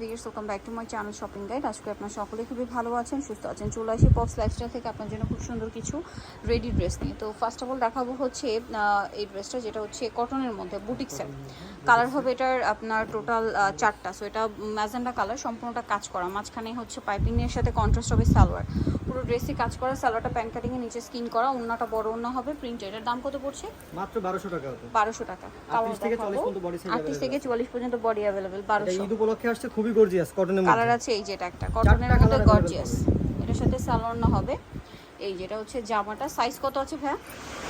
Viewers welcome back to my channel shopping guide আজকে আপনার সকলে খুবই ভালো আছেন সুস্থ আছেন। চলে আসি পপস লাইফস্টাইল থেকে আপনার জন্য খুব সুন্দর কিছু রেডি ড্রেস নিয়ে। তো ফার্স্ট অফ অল দেখাবো হচ্ছে এই ড্রেসটা যেটা হচ্ছে কটনের মধ্যে বুটিক্সের কালার হবে এটার আপনার টোটাল চারটা। সো এটা ম্যাজেন্ডা কালার সম্পূর্ণটা কাজ করা। মাঝখানে হচ্ছে পাইপিংয়ের সাথে কন্ট্রাস্ট হবে সালোয়ার। পুরো ড্রেসে কাজ করা সালোয়ারটা প্যান্ট কাটিং এর নিচে স্কিন করা অন্যটা বড় অন্য হবে প্রিন্ট এটার দাম কত পড়ছে? মাত্র বারোশো টাকা বারোশো টাকা। 38 থেকে 40 পর্যন্ত body size আটত্রিশ থেকে চুয়াল্লিশ পর্যন্ত বডি অ্যাভেলেবেল বারোশো ঈদ উপলক্ষে আসছে খুবই গর্জিয়াস কটনের মধ্যে। কালার আছে এই যে এটা একটা কটনের মধ্যে গর্জিয়াস এটার সাথে সালোয়ার না হবে। এই যেটা হচ্ছে জামাটা সাইজ কত আছে ভাইয়া?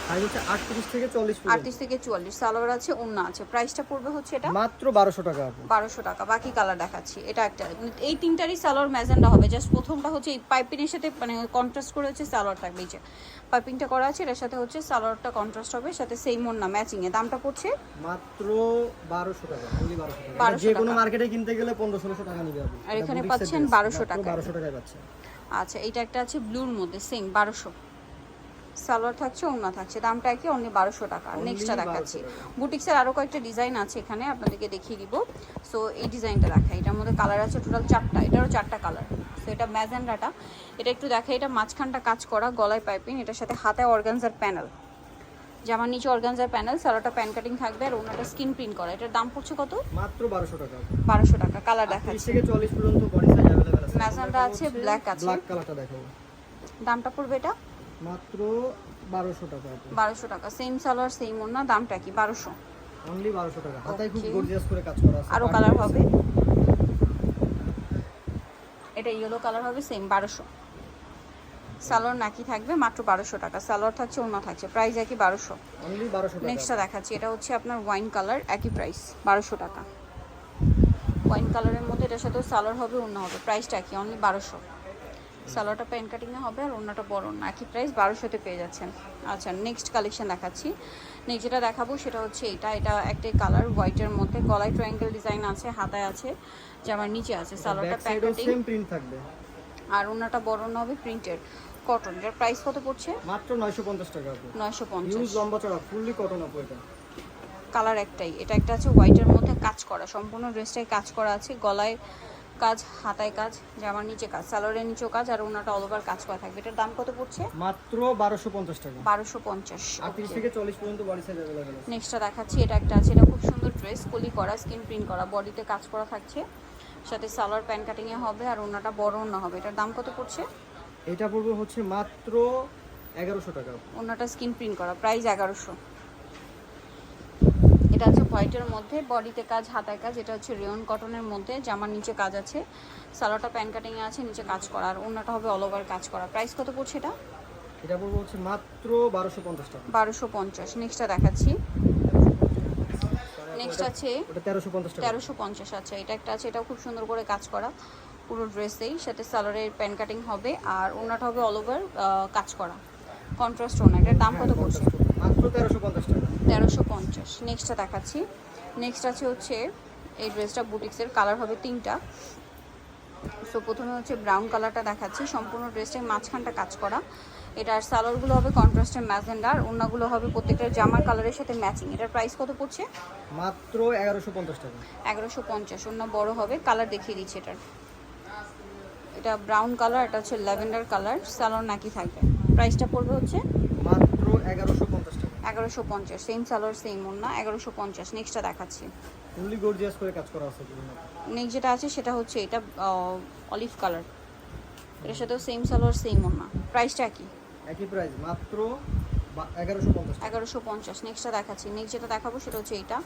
সাইজ হচ্ছে আটত্রিশ থেকে চল্লিশ পর্যন্ত আটত্রিশ থেকে চুয়াল্লিশ। সালোয়ার আছে ওন্না আছে। প্রাইসটা পড়বে হচ্ছে এটা? মাত্র বারোশো টাকা বারোশো টাকা। বাকি কালার দেখাচ্ছি। এটা একটা মানে এই তিনটারই সালোয়ার ম্যাজেন্ডা হবে। জাস্ট প্রথমটা হচ্ছে এই সাথে মানে কন্ট্রাস্ট করে হচ্ছে সালোয়ার থাকবে। এই যে পাইপিংটা করা আছে সাথে হচ্ছে সালোয়ারটা কন্ট্রাস্ট হবে সাথে সেম ওন্না দামটা পড়ছে? মাত্র বারোশো টাকা only 1200 টাকা। যে কোনো মার্কেটে কিনতে গেলে পনেরো ষোলোশো টাকা নিবে আপনি আর এখানে পাচ্ছেন 1200 টাকায়। বারোশো টাকায় পাচ্ছেন। আচ্ছা এটা একটা আছে ব্লুর মধ্যে সেম বারোশো। সালোয়ার থাকছে ওন্না থাকছে দামটা কি অনলি বারোশো টাকা। নেক্সটটা দেখাচ্ছি। টাকা। বুটিক্সের আরও কয়েকটা ডিজাইন আছে এখানে আপনাদেরকে দেখিয়ে দিব। সো এই ডিজাইনটা দেখা এটার মধ্যে কালার আছে টোটাল চারটা এটারও চারটা কালার সো এটা ম্যাজেন্ডাটা। এটা একটু দেখা এটা মাঝখানটা কাজ করা গলায় পাইপিং এটার সাথে হাতে অর্গানজার প্যানেল জামার নিচে অর্গানজার প্যানেল সালোয়ারটা প্যান কাটিং থাকবে আর ওনাটা স্কিন প্রিন্ট করা। এটার দাম পড়ছে কত? মাত্র বারোশো টাকা। বারোশো টাকা কালার দেখাচ্ছি। থেকে চল্লিশ পর্যন্ত বডি সাইজ ম্যাজেন্ডা আছে, black আছে। ব্ল্যাক কালারটা দেখাবো। দামটা পড়বে এটা? মাত্র বারোশো টাকা আপু বারোশো টাকা। সেম সালোয়ার সেম ওনা দামটা কি? বারোশো। অনলি বারোশো টাকা। হাতায় খুব গর্জিয়াস করে কাজ করা আছে। আরও কালার হবে? এটা ইয়েলো কালার হবে সেম বারোশো। সালোয়ার নাকি থাকবে? মাত্র বারোশো টাকা। সালোয়ার থাকছে অন্য থাকছে। প্রাইস একই বারোশো। অনলি বারোশো টাকা। নেক্সটটা দেখাচ্ছি। এটা হচ্ছে আপনার ওয়াইন কালার একই প্রাইস বারোশো টাকা। ওয়াইন কালারের মধ্যে এটার সাথেও সালোয়ার হবে অন্য হবে। প্রাইসটা একই অনলি বারোশো। সালোয়ারটা প্যান্ট কাটিংয়ে হবে আর অন্যটা বড় না একই প্রাইস বারোশোতে পেয়ে যাচ্ছেন। আচ্ছা নেক্সট কালেকশন দেখাচ্ছি। নেক্সট যেটা দেখাবো সেটা হচ্ছে এটা। এটা একটাই কালার হোয়াইটের মধ্যে। গলায় ট্রায়াঙ্গেল ডিজাইন আছে হাতায় আছে জামার নিচে আছে। সালোয়ারটা প্যান্ট কাটিং প্রিন্ট থাকবে। আর অন্যটা বড় না হবে প্রিন্টেড কটন এটার প্রাইস কত পড়ছে? মাত্র নয়শো পঞ্চাশ টাকা। আপু নয়শো ইউজ পঞ্চাশ লম্বা চড়া ফুললি কটন আপু এটা। কালার একটাই। এটা একটা আছে হোয়াইটের মধ্যে কাজ করা। সম্পূর্ণ ড্রেসটাই কাজ করা আছে। গলায় কাজ হাতায় কাজ জামার নিচে কাজ সালোয়ারের নিচেও কাজ আর ওনাটা অল ওভার কাজ করা থাকবে। এটার দাম কত পড়ছে? মাত্র বারোশো পঞ্চাশ টাকা। বারোশো পঞ্চাশ আটত্রিশ থেকে চল্লিশ পর্যন্ত বডি সাইজ অ্যাভেলেবেল আছে। নেক্সটটা দেখাচ্ছি। এটা একটা আছে। এটা খুব সুন্দর ড্রেস কলি করা স্কিন প্রিন্ট করা। বডিতে কাজ করা থাকছে। সাথে সালোয়ার প্যান্ট কাটিংয়ে হবে আর ওনাটা বড় ওনা হবে। এটার দাম কত পড়ছে? এটা পড়বে হচ্ছে মাত্র এগারোশো টাকা। ওনাটা স্কিন প্রিন্ট করা। প্রাইস এগারোশো। এটা আছে হোয়াইটের মধ্যে বডিতে কাজ হাতায় কাজ এটা হচ্ছে রেয়ন কটনের মধ্যে জামার নিচে কাজ আছে সালোয়ারটা প্যান্ট কাটিংয়ে আছে নিচে কাজ করা আর ওনাটা হবে অল ওভার কাজ করা। প্রাইস কত পড়ছে এটা? এটা পড়বে হচ্ছে মাত্র বারোশো পঞ্চাশ টাকা। বারোশো পঞ্চাশ নেক্সটটা দেখাচ্ছি। নেক্সট আছে ওটা তেরোশো পঞ্চাশ টাকা। তেরোশো পঞ্চাশ আছে এটা একটা আছে এটাও খুব সুন্দর করে কাজ করা পুরো ড্রেসেই সাথে সালোয়ারের প্যান্ট কাটিং হবে আর ওনাটা হবে অল ওভার কাজ করা। কন্ট্রাস্ট ওনা এটার দাম কত পড়ছে? মাত্র তেরোশো পঞ্চাশ নেক্সটটা দেখাচ্ছি। নেক্সট আছে হচ্ছে এই ড্রেসটা বুটিক্সের কালার হবে তিনটা। সো প্রথমে হচ্ছে ব্রাউন কালারটা দেখাচ্ছি। সম্পূর্ণ ড্রেসটাই মাঝখানটা কাজ করা। এটার সালোয়ারগুলো হবে কন্ট্রাস্টের ম্যাজেন্ডার ওনাগুলো হবে প্রত্যেকটা জামার কালারের সাথে ম্যাচিং এটার প্রাইস কত পড়ছে? মাত্র এগারোশো পঞ্চাশ টাকা। এগারোশো পঞ্চাশ। অন্য বড় হবে। কালার দেখিয়ে দিচ্ছি এটার। এটা ব্রাউন কালার এটা হচ্ছে ল্যাভেন্ডার কালার সালোয়ার নাকি থাকবে। প্রাইসটা পড়বে হচ্ছে মাত্র এগারোশো পঞ্চাশ টাকা এগারোশো পঞ্চাশ সেম সালোয়ার সেম ওনা এগারোশো পঞ্চাশ নেক্সটটা দেখাচ্ছি। ফুললি গর্জিয়াস করে কাজ করা আছে নেক্সট যেটা আছে সেটা হচ্ছে এটা অলিভ কালার এটার সাথেও সেম সালোয়ার সেম ওনা প্রাইসটা কি? একই প্রাইস মাত্র এগারোশো পঞ্চাশ নেক্সটটা দেখাচ্ছি। নেক্সট যেটা দেখাবো সেটা হচ্ছে এটা।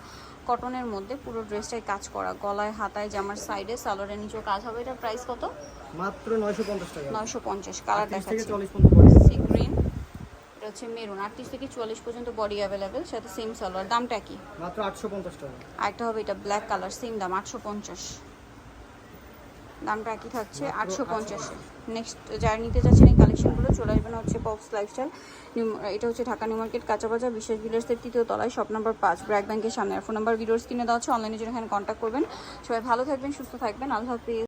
কটনের মধ্যে পুরো ড্রেসটাই কাজ করা। গলায় হাতায় জামার সাইডে সালোয়ারের নিচেও কাজ হবে। এটার প্রাইস কত? মাত্র নয়শো পঞ্চাশ টাকা। নয়শো পঞ্চাশ কালার দেখাচ্ছি। সি গ্রিন এটা হচ্ছে মেরুন। আটত্রিশ থেকে চুয়াল্লিশ পর্যন্ত বডি অ্যাভেলেবেল সাথে সেম সালোয়ার দামটা কি? মাত্র আটশো পঞ্চাশ টাকা। আরেকটা হবে এটা ব্ল্যাক কালার সেম দাম আটশো পঞ্চাশ। দামটা একই থাকছে? আটশো 850 পঞ্চাশে। নেক্সট যারা নিতে চাচ্ছেন এই কালেকশনগুলো চলে আসবেন হচ্ছে পপস লাইফস্টাইল এটা হচ্ছে ঢাকা নিউ মার্কেট কাঁচাবাজার বিশেষ বিলার্সের তৃতীয় তলায় শপ নাম্বার পাঁচ ব্র্যাক ব্যাংকের সামনে। আর ফোন নাম্বার ভিডিওস কিনে দেওয়া হচ্ছে অনলাইনে জন্য এখানে কন্ট্যাক্ট করবেন। সবাই ভালো থাকবেন সুস্থ থাকবেন। আল্লাহ হাফিজ।